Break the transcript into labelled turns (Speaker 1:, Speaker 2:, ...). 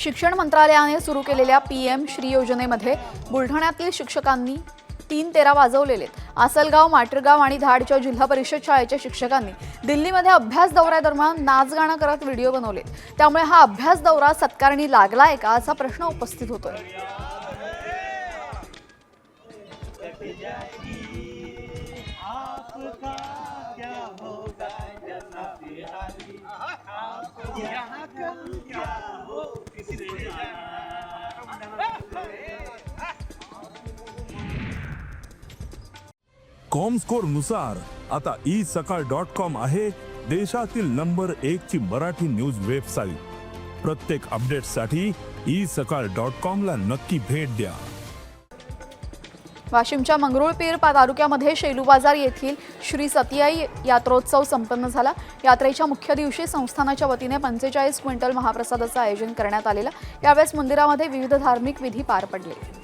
Speaker 1: शिक्षण मंत्रालयाने सुरू केलेल्या पी एम श्री योजनेमध्ये बुलढाण्यातील शिक्षकांनी तीन तेरा वाजवलेले आसलगाव माटरगाव आणि धाडच्या जिल्हा परिषद शाळेच्या शिक्षकांनी दिल्लीमध्ये अभ्यास दौऱ्यादरम्यान नाचगाणं करत व्हिडिओ बनवले त्यामुळे हा अभ्यास दौरा सत्कारणी लागलाय का असा प्रश्न उपस्थित होतोय.
Speaker 2: नुसार. आता ई सकाळ डॉट कॉम आहे देशातील नंबर एक ची मराठी न्यूज वेबसाईट प्रत्येक अपडेटसाठी ई सकाळ डॉट कॉम ला नक्की भेट द्या.
Speaker 1: वाशिमच्या मंगरुळपीर तालुक्यामध्ये शेलू बाजार येथील श्री सतियाई यात्रोत्सव संपन्न झाला. यात्रेच्या मुख्य दिवशी संस्थानाच्या वतीने पंचेचाळीस क्विंटल महाप्रसादाचं आयोजन करण्यात आलेलं. यावेळेस मंदिरामध्ये विविध धार्मिक विधी पार पडले.